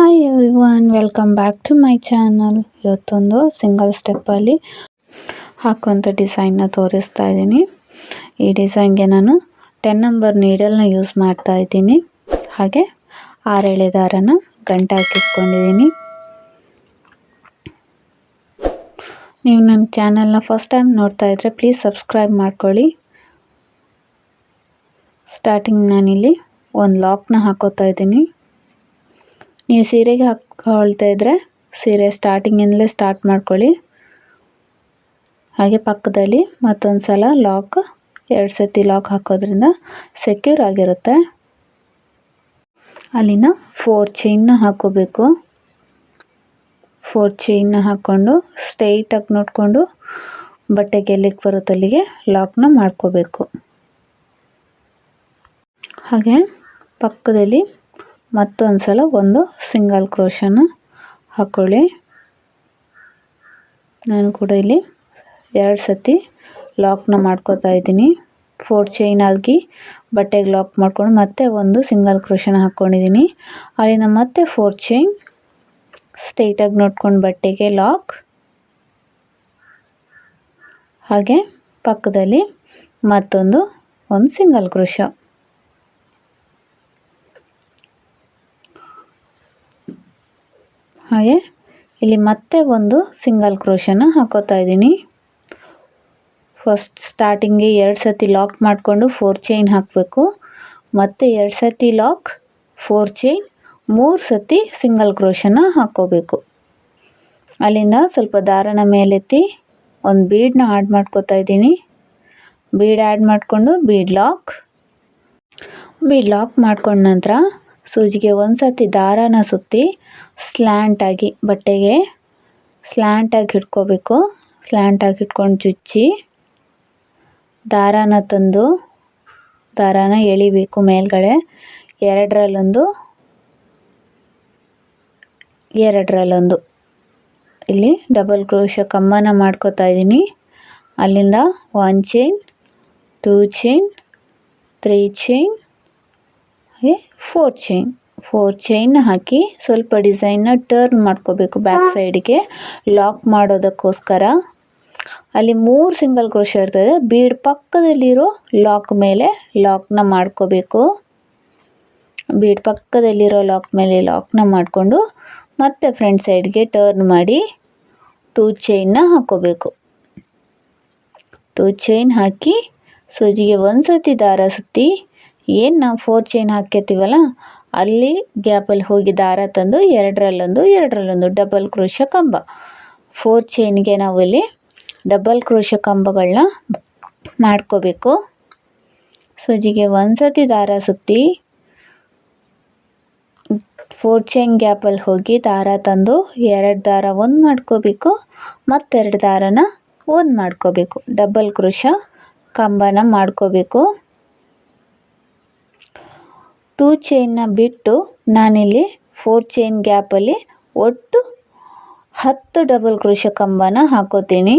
Hi everyone welcome back to my channel ಇವತ್ತೊಂದು single ಸ್ಟೆಪ್ಪಲ್ಲಿ ಹಾಕುವಂಥ ಡಿಸೈನ್ನ ತೋರಿಸ್ತಾ ಇದ್ದೀನಿ. ಈ ಡಿಸೈನ್ಗೆ ನಾನು ಟೆನ್ ನಂಬರ್ ನೀಡಲ್ನ ಯೂಸ್ ಮಾಡ್ತಾ ಇದ್ದೀನಿ. ಹಾಗೆ ಆರೆಳೆ ದಾರನ ಗಂಟೆ ಹಾಕಿಸ್ಕೊಂಡಿದ್ದೀನಿ ನೀವು ನನ್ನ ಚಾನಲ್ನ ಫಸ್ಟ್ ಟೈಮ್ ನೋಡ್ತಾ ಇದ್ದರೆ ಪ್ಲೀಸ್ ಸಬ್ಸ್ಕ್ರೈಬ್ ಮಾಡ್ಕೊಳ್ಳಿ. ಸ್ಟಾರ್ಟಿಂಗ್ ನಾನಿಲ್ಲಿ ಒಂದು ಲಾಕ್ನ ಹಾಕೋತಾ ಇದ್ದೀನಿ. ನೀವು ಸೀರೆಗೆ ಹಾಕ್ಕೊಳ್ತಾ ಇದ್ದರೆ ಸೀರೆ ಸ್ಟಾರ್ಟಿಂಗಿಂದಲೇ ಸ್ಟಾರ್ಟ್ ಮಾಡ್ಕೊಳ್ಳಿ. ಹಾಗೆ ಪಕ್ಕದಲ್ಲಿ ಮತ್ತೊಂದು ಸಲ ಲಾಕ್ ಎರಡು ಸತಿ ಲಾಕ್ ಹಾಕೋದ್ರಿಂದ ಸೆಕ್ಯೂರ್ ಆಗಿರುತ್ತೆ. ಅಲ್ಲಿನ ಫೋರ್ ಚೈನ್ನ ಹಾಕೋಬೇಕು. ಫೋರ್ ಚೈನ್ನ ಹಾಕ್ಕೊಂಡು ಸ್ಟ್ರೈಟಾಗಿ ನೋಡಿಕೊಂಡು ಬಟ್ಟೆಗೆ ಎಲ್ಲಿಗೆ ಬರುತ್ತೆ ಅಲ್ಲಿಗೆ ಲಾಕ್ನ ಮಾಡ್ಕೋಬೇಕು. ಹಾಗೆ ಪಕ್ಕದಲ್ಲಿ ಮತ್ತೊಂದು ಸಲ ಒಂದು ಸಿಂಗಲ್ ಕ್ರೋಶನ ಹಾಕ್ಕೊಳ್ಳಿ ನಾನು ಕೂಡ ಇಲ್ಲಿ ಎರಡು ಸತಿ ಲಾಕ್ನ ಮಾಡ್ಕೋತಾ ಇದ್ದೀನಿ. ಫೋರ್ ಚೈನ್ ಆಗಿ ಬಟ್ಟೆಗೆ ಲಾಕ್ ಮಾಡ್ಕೊಂಡು ಮತ್ತೆ ಒಂದು ಸಿಂಗಲ್ ಕ್ರೋಶನ ಹಾಕ್ಕೊಂಡಿದ್ದೀನಿ ಅಲ್ಲಿಂದ ಮತ್ತೆ ಫೋರ್ ಚೈನ್ ಸ್ಟ್ರೈಟಾಗಿ ನೋಡ್ಕೊಂಡು ಬಟ್ಟೆಗೆ ಲಾಕ್. ಹಾಗೆ ಪಕ್ಕದಲ್ಲಿ ಮತ್ತೊಂದು ಒಂದು ಸಿಂಗಲ್ ಕ್ರೋಶ. ಹಾಗೆ ಇಲ್ಲಿ ಮತ್ತೆ ಒಂದು ಸಿಂಗಲ್ ಕ್ರೋಶನ ಹಾಕೋತಾ ಇದ್ದೀನಿ. ಫಸ್ಟ್ ಸ್ಟಾರ್ಟಿಂಗ್ಗೆ ಎರಡು ಸತಿ ಲಾಕ್ ಮಾಡಿಕೊಂಡು ಫೋರ್ ಚೈನ್ ಹಾಕಬೇಕು. ಮತ್ತು ಎರಡು ಸತಿ ಲಾಕ್ ಫೋರ್ ಚೈನ್ ಮೂರು ಸತಿ ಸಿಂಗಲ್ ಕ್ರೋಶನ ಹಾಕ್ಕೋಬೇಕು ಅಲ್ಲಿಂದ ಸ್ವಲ್ಪ ದಾರನ ಮೇಲೆತ್ತಿ ಒಂದು ಬೀಡನ್ನ ಆ್ಯಡ್ ಮಾಡ್ಕೋತಾ ಇದ್ದೀನಿ. ಬೀಡ್ ಆ್ಯಡ್ ಮಾಡಿಕೊಂಡು ಬೀಡ್ ಲಾಕ್ ಬೀಡ್ ಲಾಕ್ ಮಾಡ್ಕೊಂಡ ನಂತರ ಸೂಜಿಗೆ ಒಂದು ಸತಿ ದಾರಾನ ಸುತ್ತಿ ಸ್ಲ್ಯಾಂಟಾಗಿ ಬಟ್ಟೆಗೆ ಸ್ಲ್ಯಾಂಟಾಗಿ ಹಿಡ್ಕೋಬೇಕು ಸ್ಲ್ಯಾಂಟಾಗಿ ಹಿಡ್ಕೊಂಡು ಚುಚ್ಚಿ ದಾರಾನ ತಂದು ದಾರಾನ ಎಳಿಬೇಕು ಮೇಲ್ಗಡೆ. ಎರಡರಲ್ಲೊಂದು ಎರಡರಲ್ಲೊಂದು. ಇಲ್ಲಿ ಡಬಲ್ ಕ್ರೋಶ ಕಮ್ಮನ ಮಾಡ್ಕೋತಾ ಇದ್ದೀನಿ. ಅಲ್ಲಿಂದ one chain two chain three chain ಹಾಗೆ ಫೋರ್ ಚೈನ್ ಫೋರ್ ಚೈನ್ ಹಾಕಿ ಸ್ವಲ್ಪ ಡಿಸೈನ್ನ ಟರ್ನ್ ಮಾಡ್ಕೋಬೇಕು ಬ್ಯಾಕ್ ಸೈಡ್ಗೆ ಲಾಕ್ ಮಾಡೋದಕ್ಕೋಸ್ಕರ. ಅಲ್ಲಿ ಮೂರು ಸಿಂಗಲ್ ಕ್ರೋಶ ಇರ್ತದೆ. ಬೀಡ್ ಪಕ್ಕದಲ್ಲಿರೋ ಲಾಕ್ ಮೇಲೆ ಲಾಕ್ನ ಮಾಡ್ಕೋಬೇಕು. ಬೀಡ್ ಪಕ್ಕದಲ್ಲಿರೋ ಲಾಕ್ ಮೇಲೆ ಲಾಕ್ನ ಮಾಡಿಕೊಂಡು ಮತ್ತೆ ಫ್ರಂಟ್ ಸೈಡ್ಗೆ ಟರ್ನ್ ಮಾಡಿ ಟೂ ಚೈನ್ನ ಹಾಕೋಬೇಕು. ಟೂ ಚೈನ್ ಹಾಕಿ ಸೂಜಿಗೆ ಒಂದು ಸತಿ ದಾರ ಸುತ್ತಿ ಏನು ನಾವು ಫೋರ್ ಚೈನ್ ಹಾಕಿರ್ತೀವಲ್ಲ ಅಲ್ಲಿ ಗ್ಯಾಪಲ್ಲಿ ಹೋಗಿ ದಾರ ತಂದು ಎರಡರಲ್ಲೊಂದು ಎರಡರಲ್ಲೊಂದು ಡಬಲ್ ಕ್ರೋಶ ಕಂಬ. ಫೋರ್ ಚೈನ್ಗೆ ನಾವು ಇಲ್ಲಿ ಡಬಲ್ ಕ್ರೋಶ ಕಂಬಗಳನ್ನ ಮಾಡ್ಕೋಬೇಕು. ಸೂಜಿಗೆ ಒಂದು ಸತಿ ದಾರ ಸುತ್ತಿ ಫೋರ್ ಚೈನ್ ಗ್ಯಾಪಲ್ಲಿ ಹೋಗಿ ದಾರ ತಂದು ಎರಡು ದಾರ ಒಂದು ಮಾಡ್ಕೋಬೇಕು, ಮತ್ತೆರಡು ದಾರನ ಒಂದು ಮಾಡ್ಕೋಬೇಕು. ಡಬಲ್ ಕ್ರೋಶ ಕಂಬನ ಮಾಡ್ಕೋಬೇಕು. ಟೂ ಚೈನ್ನ ಬಿಟ್ಟು ನಾನಿಲ್ಲಿ ಫೋರ್ ಚೈನ್ ಗ್ಯಾಪಲ್ಲಿ ಒಟ್ಟು ಹತ್ತು ಡಬಲ್ ಕ್ರೋಶ ಕಂಬನ ಹಾಕೋತೀನಿ.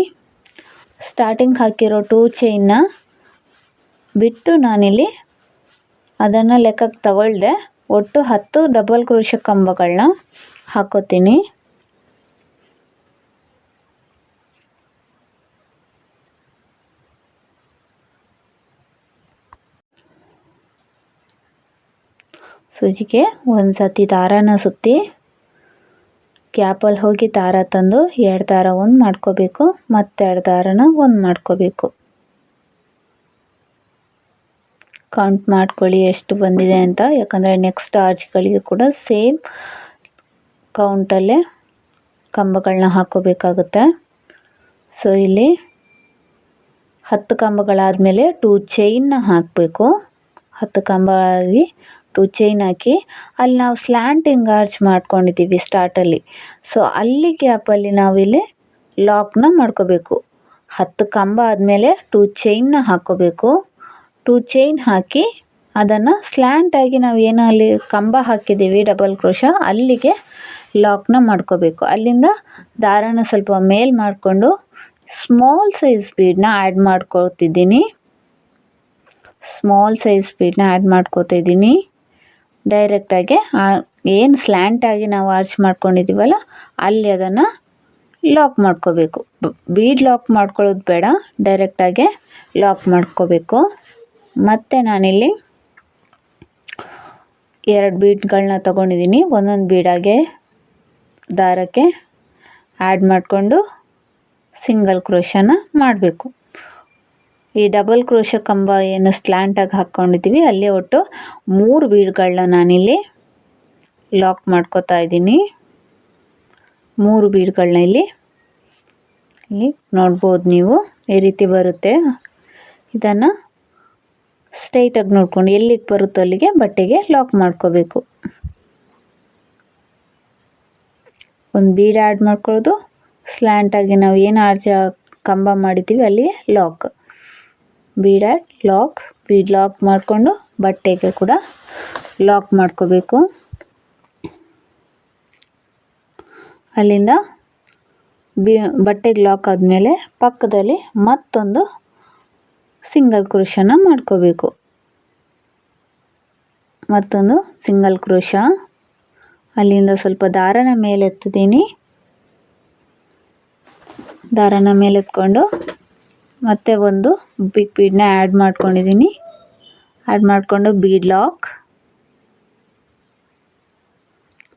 ಸ್ಟಾರ್ಟಿಂಗ್ ಹಾಕಿರೋ ಟೂ ಚೈನ್ನ ಬಿಟ್ಟು ನಾನಿಲ್ಲಿ ಅದನ್ನು ಲೆಕ್ಕಕ್ಕೆ ತಗೊಳ್ದೆ ಒಟ್ಟು ಹತ್ತು ಡಬಲ್ ಕ್ರೋಶ ಕಂಬಗಳನ್ನ ಹಾಕೋತೀನಿ. ಸೂಜಿಗೆ ಒಂದು ಸತಿ ದಾರಾನ ಸುತ್ತಿ ಕ್ಯಾಪಲ್ಲಿ ಹೋಗಿ ದಾರ ತಂದು ಎರಡು ದಾರ ಒಂದು ಮಾಡ್ಕೋಬೇಕು, ಮತ್ತೆರಡು ದಾರನ ಒಂದು ಮಾಡ್ಕೋಬೇಕು. ಕೌಂಟ್ ಮಾಡ್ಕೊಳ್ಳಿ ಎಷ್ಟು ಬಂದಿದೆ ಅಂತ, ಯಾಕಂದರೆ ನೆಕ್ಸ್ಟ್ ಆರ್ಚ್ಗಳಿಗೆ ಕೂಡ ಸೇಮ್ ಕೌಂಟಲ್ಲೇ ಕಂಬಗಳನ್ನ ಹಾಕೋಬೇಕಾಗುತ್ತೆ. ಸೊ ಇಲ್ಲಿ ಹತ್ತು ಕಂಬಗಳಾದಮೇಲೆ ಟೂ ಚೈನ್ನ ಹಾಕಬೇಕು. ಹತ್ತು ಕಂಬ ಆಗಿ ಟು ಚೈನ್ ಹಾಕಿ ಅಲ್ಲಿ ನಾವು ಸ್ಲ್ಯಾಂಟಿಂಗ್ ಆರ್ಚ್ ಮಾಡ್ಕೊಂಡಿದ್ದೀವಿ ಸ್ಟಾರ್ಟಲ್ಲಿ ಸೊ ಅಲ್ಲಿ ಗ್ಯಾಪಲ್ಲಿ ನಾವಿಲ್ಲಿ ಲಾಕ್ನ ಮಾಡ್ಕೋಬೇಕು. ಹತ್ತು ಕಂಬ ಆದಮೇಲೆ ಟು ಚೈನ್ನ ಹಾಕ್ಕೋಬೇಕು. ಟೂ ಚೈನ್ ಹಾಕಿ ಅದನ್ನು ಸ್ಲ್ಯಾಂಟಾಗಿ ನಾವು ಏನೋ ಅಲ್ಲಿ ಕಂಬ ಹಾಕಿದ್ದೀವಿ ಡಬಲ್ ಕ್ರೋಶ ಅಲ್ಲಿಗೆ ಲಾಕ್ನ ಮಾಡ್ಕೋಬೇಕು. ಅಲ್ಲಿಂದ ದಾರಾನ ಸ್ವಲ್ಪ ಮೇಲ್ ಮಾಡಿಕೊಂಡು ಸ್ಮಾಲ್ ಸೈಜ್ ಬೀಡನ್ನ ಆ್ಯಡ್ ಮಾಡ್ಕೊತಿದ್ದೀನಿ ಸ್ಮಾಲ್ ಸೈಜ್ ಬೀಡನ್ನ ಆ್ಯಡ್ ಮಾಡ್ಕೋತಾ ಇದ್ದೀನಿ ಡೈರೆಕ್ಟಾಗಿ ಏನು ಸ್ಲ್ಯಾಂಟಾಗಿ ನಾವು ಆರ್ಚ್ ಮಾಡ್ಕೊಂಡಿದ್ದೀವಲ್ಲ ಅಲ್ಲಿ ಅದನ್ನು ಲಾಕ್ ಮಾಡ್ಕೋಬೇಕು. ಬೀಡ್ ಲಾಕ್ ಮಾಡ್ಕೊಳ್ಳೋದು ಬೇಡ ಡೈರೆಕ್ಟಾಗೆ ಲಾಕ್ ಮಾಡ್ಕೋಬೇಕು. ಮತ್ತು ನಾನಿಲ್ಲಿ ಎರಡು ಬೀಡ್ಗಳನ್ನ ತೊಗೊಂಡಿದ್ದೀನಿ ಒಂದೊಂದು ಬೀಡಾಗೆ ದಾರಕ್ಕೆ ಆ್ಯಡ್ ಮಾಡಿಕೊಂಡು ಸಿಂಗಲ್ ಕ್ರೋಶನ ಮಾಡಬೇಕು. ಈ ಡಬಲ್ ಕ್ರೋಶ ಕಂಬ ಏನು ಸ್ಲ್ಯಾಂಟಾಗಿ ಹಾಕ್ಕೊಂಡಿದ್ದೀವಿ ಅಲ್ಲಿ ಒಟ್ಟು ಮೂರು ಬೀಡ್ಗಳನ್ನ ನಾನಿಲ್ಲಿ ಲಾಕ್ ಮಾಡ್ಕೋತಾ ಇದ್ದೀನಿ. ಮೂರು ಬೀಡ್ಗಳನ್ನ ಇಲ್ಲಿ. ಇಲ್ಲಿ ನೋಡ್ಬೋದು ನೀವು, ಈ ರೀತಿ ಬರುತ್ತೆ. ಇದನ್ನು ಸ್ಟ್ರೈಟಾಗಿ ನೋಡ್ಕೊಂಡು ಎಲ್ಲಿಗೆ ಬರುತ್ತೋ ಅಲ್ಲಿಗೆ ಬಟ್ಟೆಗೆ ಲಾಕ್ ಮಾಡ್ಕೋಬೇಕು. ಒಂದು ಬೀಡ್ ಆ್ಯಡ್ ಮಾಡ್ಕೊಳ್ಳೋದು. ಸ್ಲ್ಯಾಂಟಾಗಿ ನಾವು ಏನು ಆರ್ಜ ಕಂಬ ಮಾಡಿದ್ದೀವಿ ಅಲ್ಲಿ lock bead add lock, bead lock ಮಾಡಿಕೊಂಡು ಬಟ್ಟೆಗೆ ಕೂಡ ಲಾಕ್ ಮಾಡ್ಕೋಬೇಕು. ಅಲ್ಲಿಂದ ಬಿ, ಬಟ್ಟೆಗೆ ಲಾಕ್ ಆದಮೇಲೆ ಪಕ್ಕದಲ್ಲಿ ಮತ್ತೊಂದು ಸಿಂಗಲ್ ಕ್ರೋಶನ ಮಾಡ್ಕೋಬೇಕು. ಮತ್ತೊಂದು ಸಿಂಗಲ್ ಕ್ರೋಶ. ಅಲ್ಲಿಂದ ಸ್ವಲ್ಪ ದಾರನ ಮೇಲೆ ಎತ್ತಿದ್ದೀನಿ ದಾರನ ಮೇಲೆ ಎತ್ಕೊಂಡು ಮತ್ತೆ ಒಂದು ಬಿಗ್ ಬೀಡನ್ನ ಆ್ಯಡ್ ಮಾಡ್ಕೊಂಡಿದ್ದೀನಿ ಆ್ಯಡ್ ಮಾಡಿಕೊಂಡು ಬೀಡ್ ಲಾಕ್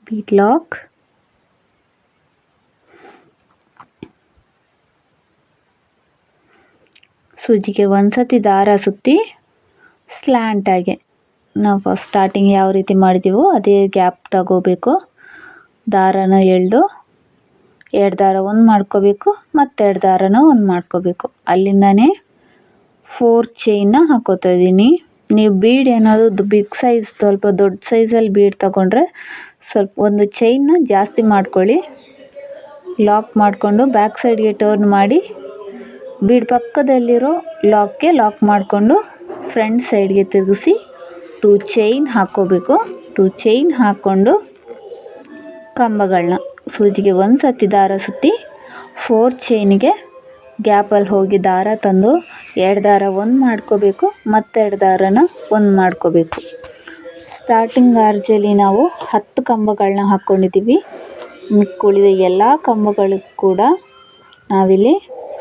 ಬೀಡ್ ಲಾಕ್ ಸೂಜಿಗೆ ಒಂದು ದಾರ ಸುತ್ತಿ ಸ್ಲ್ಯಾಂಟಾಗೆ ನಾವು ಫಸ್ಟ್ ಸ್ಟಾರ್ಟಿಂಗ್ ಯಾವ ರೀತಿ ಮಾಡಿದ್ದೀವೋ ಅದೇ ಗ್ಯಾಪ್ ತಗೋಬೇಕು. ದಾರನ ಎಳೆದು ಎರಡು ದಾರ ಒಂದು ಮಾಡ್ಕೋಬೇಕು ಮತ್ತು ಎರಡು ದಾರನ ಒಂದು ಮಾಡ್ಕೋಬೇಕು. ಅಲ್ಲಿಂದನೇ ಫೋರ್ ಚೈನ್ನ ಹಾಕೋತಾ ಇದ್ದೀನಿ ನೀವು ಬೀಡ್ ಏನಾದರೂ ಬಿಗ್ ಸೈಜ್ ಸ್ವಲ್ಪ ದೊಡ್ಡ ಸೈಜಲ್ಲಿ ಬೀಡ್ ತಗೊಂಡ್ರೆ ಸ್ವಲ್ಪ ಒಂದು ಚೈನ್ನ ಜಾಸ್ತಿ ಮಾಡ್ಕೊಳ್ಳಿ. ಲಾಕ್ ಮಾಡಿಕೊಂಡು ಬ್ಯಾಕ್ ಸೈಡ್ಗೆ ಟರ್ನ್ ಮಾಡಿ ಬೀಡ್ ಪಕ್ಕದಲ್ಲಿರೋ ಲಾಕ್ಗೆ ಲಾಕ್ ಮಾಡಿಕೊಂಡು ಫ್ರಂಟ್ ಸೈಡ್ಗೆ ತಿರುಗಿಸಿ ಟೂ ಚೈನ್ ಹಾಕ್ಕೋಬೇಕು. ಟೂ ಚೈನ್ ಹಾಕ್ಕೊಂಡು ಕಂಬಗಳನ್ನ ಸೂಜಿಗೆ ಒಂದು ಸತಿ ದಾರ ಸುತ್ತಿ ಫೋರ್ ಚೈನಿಗೆ ಗ್ಯಾಪಲ್ಲಿ ಹೋಗಿ ದಾರ ತಂದು ಎರಡು ದಾರ ಒಂದು ಮಾಡ್ಕೋಬೇಕು, ಮತ್ತೆರಡು ದಾರನ ಒಂದು ಮಾಡ್ಕೋಬೇಕು. ಸ್ಟಾರ್ಟಿಂಗ್ ಆರ್ಜಲ್ಲಿ ನಾವು ಹತ್ತು ಕಂಬಗಳನ್ನ ಹಾಕ್ಕೊಂಡಿದ್ದೀವಿ ಮಿಕ್ಕುಳಿದ ಎಲ್ಲ ಕಂಬಗಳಿಗೂ ಕೂಡ ನಾವಿಲ್ಲಿ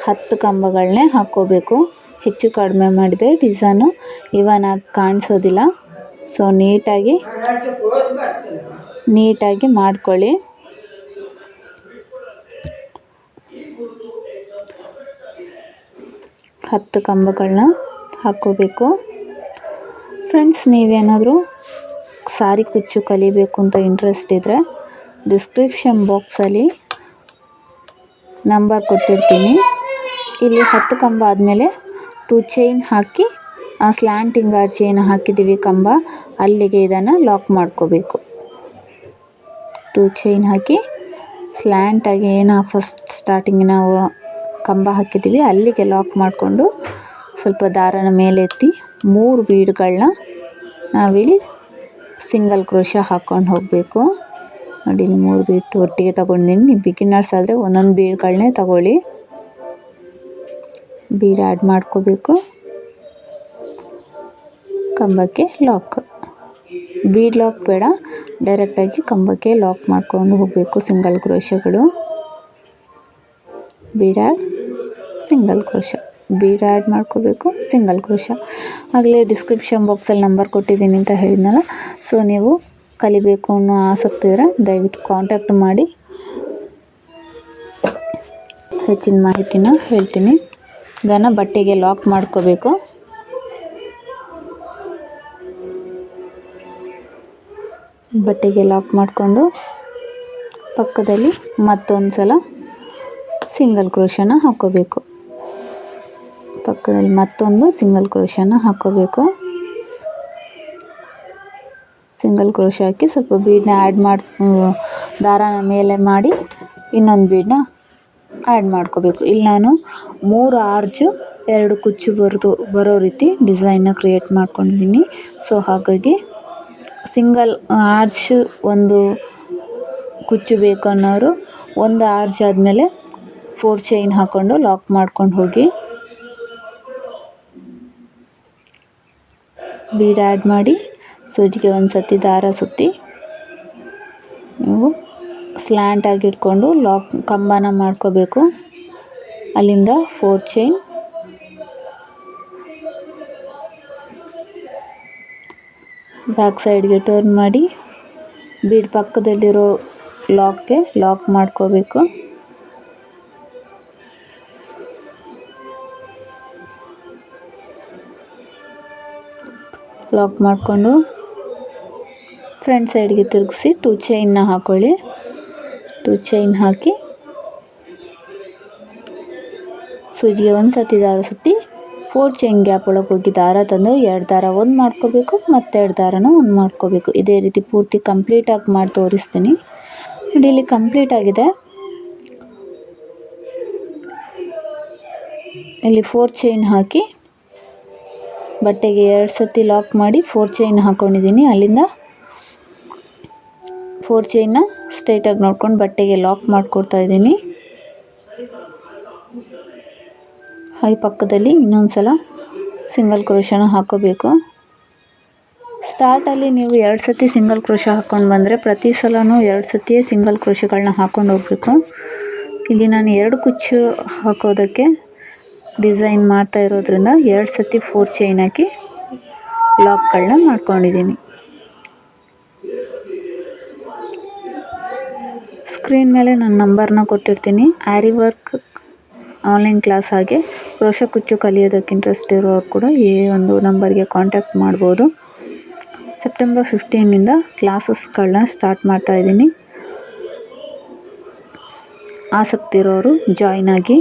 ಹತ್ತು ಕಂಬಗಳನ್ನೇ ಹಾಕ್ಕೋಬೇಕು. ಹೆಚ್ಚು ಕಡಿಮೆ ಮಾಡಿದರೆ ಡಿಸೈನು ಇವನಾಗಿ ಕಾಣಿಸೋದಿಲ್ಲ. ಸೊ ನೀಟಾಗಿ ನೀಟಾಗಿ ಮಾಡ್ಕೊಳ್ಳಿ. ಹತ್ತು ಕಂಬಗಳನ್ನ ಹಾಕ್ಕೋಬೇಕು. ಫ್ರೆಂಡ್ಸ್ ನೀವೇನಾದರೂ ಸಾರಿ ಕುಚ್ಚು ಕಲಿಬೇಕು ಅಂತ ಇಂಟ್ರೆಸ್ಟ್ ಇದ್ದರೆ ಡಿಸ್ಕ್ರಿಪ್ಷನ್ ಬಾಕ್ಸಲ್ಲಿ ನಂಬರ್ ಕೊಟ್ಟಿರ್ತೀನಿ. ಇಲ್ಲಿ ಹತ್ತು ಕಂಬ ಆದಮೇಲೆ ಟು ಚೈನ್ ಹಾಕಿ, ಆ ಸ್ಲ್ಯಾಂಟಿಂಗ್ ಆರ್ ಚೈನ್ ಹಾಕಿದ್ದೀವಿ ಕಂಬ, ಅಲ್ಲಿಗೆ ಇದನ್ನು ಲಾಕ್ ಮಾಡ್ಕೋಬೇಕು. ಟು ಚೈನ್ ಹಾಕಿ ಸ್ಲ್ಯಾಂಟಾಗಿ ಏನು ಫಸ್ಟ್ ಸ್ಟಾರ್ಟಿಂಗ್ ನಾವು ಕಂಬ ಹಾಕಿದ್ದೀವಿ. ಅಲ್ಲಿಗೆ ಲಾಕ್ ಮಾಡಿಕೊಂಡು ಸ್ವಲ್ಪ ದಾರನ ಮೇಲೆತ್ತಿ ಮೂರು ಬೀಡ್ಗಳನ್ನ ನಾವಿಲ್ಲಿ ಸಿಂಗಲ್ ಕ್ರೋಶ ಹಾಕ್ಕೊಂಡು ಹೋಗಬೇಕು. ನೋಡಿ ಮೂರು ಬೀಟ್ ಒಟ್ಟಿಗೆ ತೊಗೊಂಡಿದ್ದೀನಿ. ನೀವು ಬಿಗಿನರ್ಸ್ ಆದರೆ ಒಂದೊಂದು ಬೀಡ್ಗಳನ್ನೇ ತಗೊಳ್ಳಿ. ಬೀಡ್ ಆ್ಯಡ್ ಮಾಡ್ಕೋಬೇಕು. ಕಂಬಕ್ಕೆ ಲಾಕ್ ಬೀಡ್ ಲಾಕ್ ಬೇಡ. ಡೈರೆಕ್ಟಾಗಿ ಕಂಬಕ್ಕೆ ಲಾಕ್ ಮಾಡ್ಕೊಂಡು ಹೋಗಬೇಕು single ಕ್ರೋಶಗಳು bead add single crochet. Bead add ಮಾಡ್ಕೋಬೇಕು, ಸಿಂಗಲ್ ಕ್ರೋಶ. ಆಗಲೇ ಡಿಸ್ಕ್ರಿಪ್ಷನ್ ಬಾಕ್ಸಲ್ಲಿ ನಂಬರ್ ಕೊಟ್ಟಿದ್ದೀನಿ ಅಂತ ಹೇಳಿದ್ನಲ್ಲ ಸೊ ನೀವು ಕಲಿಬೇಕು ಅನ್ನೋ ಆಸಕ್ತಿ ಇದ್ದರೆ ದಯವಿಟ್ಟು ಕಾಂಟ್ಯಾಕ್ಟ್ ಮಾಡಿ. ಹೆಚ್ಚಿನ ಮಾಹಿತಿನ ಹೇಳ್ತೀನಿ. ಇದನ್ನು ಬಟ್ಟೆಗೆ ಲಾಕ್ ಮಾಡ್ಕೋಬೇಕು. ಬಟ್ಟೆಗೆ ಲಾಕ್ ಮಾಡಿಕೊಂಡು ಪಕ್ಕದಲ್ಲಿ ಮತ್ತೊಂದು ಸಲ ಸಿಂಗಲ್ ಕ್ರೋಶನ ಹಾಕ್ಕೋಬೇಕು. ಪಕ್ಕದಲ್ಲಿ ಮತ್ತೊಂದು ಸಿಂಗಲ್ ಕ್ರೋಶನ ಹಾಕೋಬೇಕು. ಸಿಂಗಲ್ ಕ್ರೋಶ ಹಾಕಿ ಸ್ವಲ್ಪ ಬೀಡನ್ನ ಆ್ಯಡ್ ಮಾಡಿ ದಾರಾನ ಮೇಲೆ ಮಾಡಿ ಇನ್ನೊಂದು ಬೀಡನ್ನ ಆ್ಯಡ್ ಮಾಡ್ಕೋಬೇಕು. ಇಲ್ಲಿ ನಾನು ಮೂರು ಆರ್ಜು, ಎರಡು ಕುಚ್ಚು ಬರೆದು, ಬರೋ ರೀತಿ ಡಿಸೈನ್ನ ಕ್ರಿಯೇಟ್ ಮಾಡ್ಕೊಂಡಿದ್ದೀನಿ. ಸೊ ಹಾಗಾಗಿ ಸಿಂಗಲ್ ಆರ್ಚ್ ಒಂದು ಕುಚ್ಚು ಬೇಕು ಅನ್ನೋರು, ಒಂದು ಆರ್ಚ್ ಆದಮೇಲೆ ಫೋರ್ ಚೈನ್ ಹಾಕ್ಕೊಂಡು ಲಾಕ್ ಮಾಡ್ಕೊಂಡು ಹೋಗಿ ಬೀಡ್ ಆ್ಯಡ್ ಮಾಡಿ ಸೂಜಿಗೆ ಒಂದು ಸತಿ ದಾರ ಸುತ್ತಿ ನೀವು ಸ್ಲ್ಯಾಂಟಾಗಿ ಇಟ್ಕೊಂಡು ಲಾಕ್ ಕಂಬನ ಮಾಡ್ಕೋಬೇಕು. ಅಲ್ಲಿಂದ ಫೋರ್ ಚೈನ್ ಬ್ಯಾಕ್ ಸೈಡ್ಗೆ ಟರ್ನ್ ಮಾಡಿ ಬೀಡ್ ಪಕ್ಕದಲ್ಲಿರೋ ಲಾಕ್ಗೆ ಲಾಕ್ ಮಾಡ್ಕೋಬೇಕು. ಲಾಕ್ ಮಾಡಿಕೊಂಡು ಫ್ರಂಟ್ ಸೈಡ್ಗೆ ತಿರುಗಿಸಿ ಟು ಚೈನ್ನ ಹಾಕ್ಕೊಳ್ಳಿ ಟು ಚೈನ್ ಹಾಕಿ ಸೂಜಿಗೆ ಒಂದು ಸತಿ ದಾರ ಸುತ್ತಿ ಫೋರ್ ಚೈನ್ ಗ್ಯಾಪ್ ಒಳಗೆ ಹೋಗಿ ದಾರ ತಂದು ಎರಡು ದಾರ ಒಂದು ಮಾಡ್ಕೋಬೇಕು ಮತ್ತು ಎರಡು ದಾರನೂ ಒಂದು ಮಾಡ್ಕೋಬೇಕು. ಇದೇ ರೀತಿ ಪೂರ್ತಿ ಕಂಪ್ಲೀಟಾಗಿ ಮಾಡಿ ತೋರಿಸ್ತೀನಿ. ನೋಡಿ, ಇಲ್ಲಿ ಕಂಪ್ಲೀಟ್ ಆಗಿದೆ. ಇಲ್ಲಿ ಫೋರ್ ಚೈನ್ ಹಾಕಿ ಬಟ್ಟೆಗೆ ಎರಡು ಸತಿ ಲಾಕ್ ಮಾಡಿ ಫೋರ್ ಚೈನ್ ಹಾಕ್ಕೊಂಡಿದ್ದೀನಿ ಅಲ್ಲಿಂದ ಫೋರ್ ಚೈನ್ನ ಸ್ಟ್ರೈಟಾಗಿ ನೋಡ್ಕೊಂಡು ಬಟ್ಟೆಗೆ ಲಾಕ್ ಮಾಡಿಕೊಡ್ತಾ ಇದ್ದೀನಿ. ಹಾಗೆ ಪಕ್ಕದಲ್ಲಿ ಇನ್ನೊಂದು ಸಲ ಸಿಂಗಲ್ ಕ್ರೋಶನ ಹಾಕೋಬೇಕು. ಸ್ಟಾರ್ಟಲ್ಲಿ ನೀವು ಎರಡು ಸತಿ ಸಿಂಗಲ್ ಕ್ರೋಶ ಹಾಕ್ಕೊಂಡು ಬಂದರೆ ಪ್ರತಿ ಸಲವೂ ಎರಡು ಸತಿಯೇ ಸಿಂಗಲ್ ಕ್ರೋಶಗಳನ್ನ ಹಾಕ್ಕೊಂಡು ಹೋಗಬೇಕು. ಇಲ್ಲಿ ನಾನು ಎರಡು ಕುಚ್ಚು ಹಾಕೋದಕ್ಕೆ ಡಿಸೈನ್ ಮಾಡ್ತಾ ಇರೋದ್ರಿಂದ ಎರಡು ಸತಿ ಫೋರ್ ಚೈನ್ ಹಾಕಿ ಲಾಕ್ಗಳನ್ನ ಮಾಡ್ಕೊಂಡಿದ್ದೀನಿ. ಸ್ಕ್ರೀನ್ ಮೇಲೆ ನನ್ನ ನಂಬರ್ನ ಕೊಟ್ಟಿರ್ತೀನಿ. ಆರಿ ವರ್ಕ್ ಆನ್ಲೈನ್ ಕ್ಲಾಸ್ ಹಾಗೆ ಕ್ರೋಶ ಕುಚ್ಚು ಕಲಿಯೋದಕ್ಕೆ ಇಂಟ್ರೆಸ್ಟ್ ಇರೋರು ಕೂಡ ಈ ಒಂದು ನಂಬರ್ಗೆ ಕಾಂಟ್ಯಾಕ್ಟ್ ಮಾಡ್ಬೋದು. ಸೆಪ್ಟೆಂಬರ್ ಫಿಫ್ಟೀನಿಂದ ಕ್ಲಾಸಸ್ಗಳನ್ನ ಸ್ಟಾರ್ಟ್ ಮಾಡ್ತಾ ಇದ್ದೀನಿ. ಆಸಕ್ತಿ ಇರೋರು ಜಾಯ್ನ್ ಆಗಿ.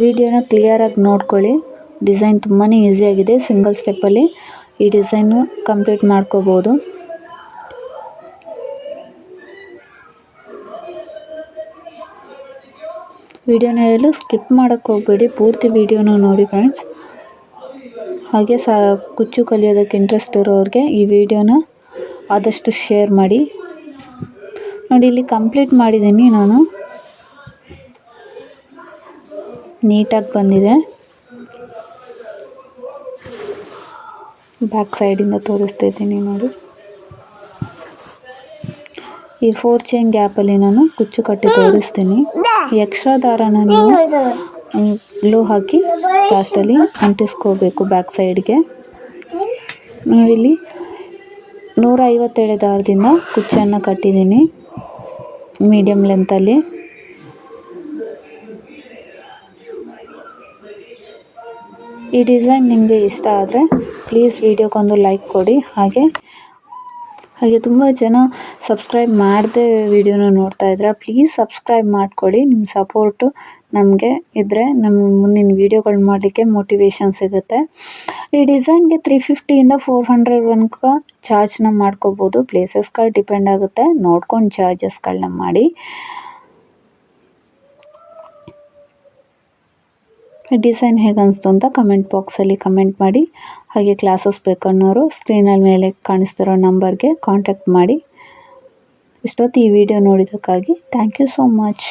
ವಿಡಿಯೋನ ಕ್ಲಿಯರಾಗಿ ನೋಡ್ಕೊಳ್ಳಿ. ಡಿಸೈನ್ ತುಂಬಾ ಈಸಿಯಾಗಿದೆ ಸಿಂಗಲ್ ಸ್ಟೆಪ್ಪಲ್ಲಿ ಈ ಡಿಸೈನು ಕಂಪ್ಲೀಟ್ ಮಾಡ್ಕೋಬೋದು. ವಿಡಿಯೋನ ಎಲ್ಲೂ ಸ್ಕಿಪ್ ಮಾಡೋಕ್ಕೆ ಹೋಗಬೇಡಿ. ಪೂರ್ತಿ ವಿಡಿಯೋನ ನೋಡಿ ಫ್ರೆಂಡ್ಸ್ ಹಾಗೆ ಸಾ, ಕುಚ್ಚು ಕಲಿಯೋದಕ್ಕೆ ಇಂಟ್ರೆಸ್ಟ್ ಇರೋರಿಗೆ ಈ ವಿಡಿಯೋನ ಆದಷ್ಟು ಶೇರ್ ಮಾಡಿ. ನೋಡಿ, ಇಲ್ಲಿ ಕಂಪ್ಲೀಟ್ ಮಾಡಿದ್ದೀನಿ ನಾನು. ನೀಟಾಗಿ ಬಂದಿದೆ. ಬ್ಯಾಕ್ ಸೈಡಿಂದ ತೋರಿಸ್ತಾ ಇದ್ದೀನಿ ನೋಡಿ. ಈ ಫೋರ್ ಚೈನ್ ಗ್ಯಾಪಲ್ಲಿ ನಾನು ಕುಚ್ಚು ಕಟ್ಟಿ ತೋರಿಸ್ತೀನಿ. ಎಕ್ಸ್ಟ್ರಾ ದಾರನ ನೀವು ಗ್ಲೂ ಹಾಕಿ ಲಾಸ್ಟಲ್ಲಿ ಅಂಟಿಸ್ಕೋಬೇಕು ಬ್ಯಾಕ್ ಸೈಡ್ಗೆ ಇಲ್ಲಿ ನೂರ ಐವತ್ತೇಳು ದಾರದಿಂದ ಕುಚ್ಚನ್ನು ಕಟ್ಟಿದ್ದೀನಿ. ಮೀಡಿಯಮ್ ಲೆಂತಲ್ಲಿ ಈ ಡಿಸೈನ್ ನಿಮಗೆ ಇಷ್ಟ ಆದರೆ ಪ್ಲೀಸ್ ವಿಡಿಯೋಕ್ಕೊಂದು ಲೈಕ್ ಕೊಡಿ. ಹಾಗೆ ಹಾಗೆ ತುಂಬ ಜನ ಸಬ್ಸ್ಕ್ರೈಬ್ ಮಾಡದೆ ವೀಡಿಯೋನ ನೋಡ್ತಾ ಇದ್ರೆ ಪ್ಲೀಸ್ ಸಬ್ಸ್ಕ್ರೈಬ್ ಮಾಡಿಕೊಡಿ. ನಿಮ್ಮ ಸಪೋರ್ಟು ನಮಗೆ ಇದ್ದರೆ ನಮ್ಮ ಮುಂದಿನ ವೀಡಿಯೋಗಳು ಮಾಡಲಿಕ್ಕೆ ಮೋಟಿವೇಶನ್ ಸಿಗುತ್ತೆ. ಈ ಡಿಸೈನ್ಗೆ ತ್ರೀ ಫಿಫ್ಟಿಯಿಂದ ಫೋರ್ ಹಂಡ್ರೆಡ್ ತನಕ ಚಾರ್ಜ್ನ ಮಾಡ್ಕೋಬೋದು. ಪ್ಲೇಸಸ್ಗಳು ಡಿಪೆಂಡ್ ಆಗುತ್ತೆ. ನೋಡ್ಕೊಂಡು ಚಾರ್ಜಸ್ಗಳನ್ನ ಮಾಡಿ. ಡಿಸೈನ್ ಹೇಗೆ ಅನಿಸ್ತು ಅಂತ ಕಮೆಂಟ್ ಬಾಕ್ಸಲ್ಲಿ ಕಮೆಂಟ್ ಮಾಡಿ. ಹಾಗೆ ಕ್ಲಾಸಸ್ ಬೇಕನ್ನೋರು ಸ್ಕ್ರೀನಲ್ಲಿ ಮೇಲೆ ಕಾಣಿಸ್ತಿರೋ ನಂಬರ್ಗೆ ಕಾಂಟ್ಯಾಕ್ಟ್ ಮಾಡಿ. ಇಷ್ಟೊತ್ತು ಈ ವಿಡಿಯೋ ನೋಡಿದ್ದಕ್ಕಾಗಿ ಥ್ಯಾಂಕ್ ಯು ಸೋ ಮಚ್